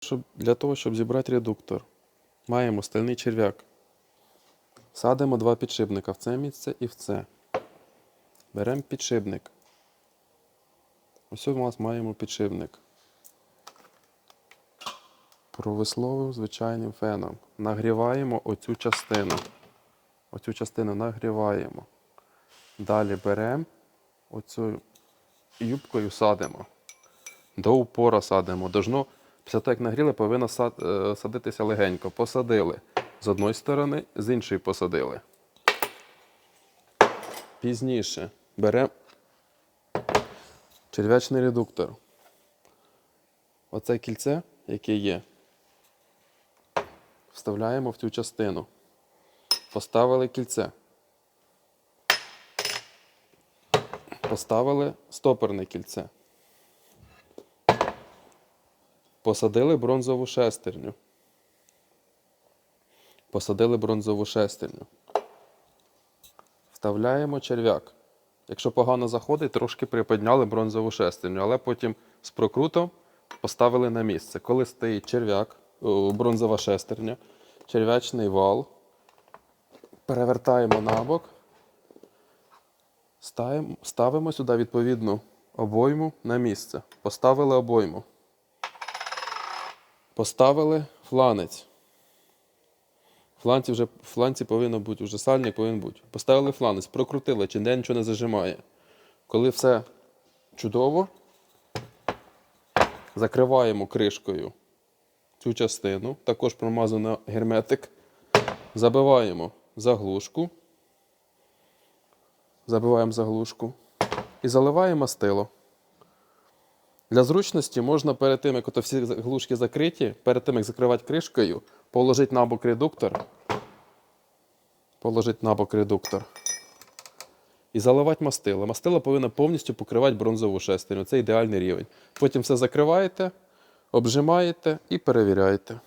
Щоб, для того, щоб зібрати редуктор, маємо стальний черв'як. Садимо два підшипника в це місце і в це. Беремо підшипник. Ось у нас маємо підшипник. Провисловим звичайним феном. Нагріваємо оцю частину. Оцю частину нагріваємо. Далі беремо оцю юбкою садимо. До упора садимо. Должно, після того, як нагріли, повинно е, садитися легенько. Посадили з одної сторони, з іншої посадили. Пізніше беремо черв'ячний редуктор. Оце кільце, яке є, вставляємо в цю частину. Поставили кільце. Поставили стопорне кільце. Посадили бронзову шестерню. Посадили бронзову шестерню. Вставляємо черв'як. Якщо погано заходить, трошки приподняли бронзову шестерню, але потім з прокрутом поставили на місце. Коли стоїть черв'як, бронзова шестерня, черв'ячний вал, перевертаємо на бок, ставимо, сюди відповідну обойму на місце. Поставили обойму. Поставили фланець. Фланці вже, фланці повинно бути, вже сальник повинен бути. Поставили фланець, прокрутили, чи ніде нічого не зажимає. Коли все чудово, закриваємо кришкою цю частину, також промазано герметик. Забиваємо заглушку. Забиваємо заглушку і заливаємо мастило. Для зручності можна перед тим, як ото всі глушки закриті, перед тим, як закривати кришкою, положити на бок редуктор. Положити на бок редуктор. І заливати мастило. Мастило повинно повністю покривати бронзову шестерню. Це ідеальний рівень. Потім все закриваєте, обжимаєте і перевіряєте.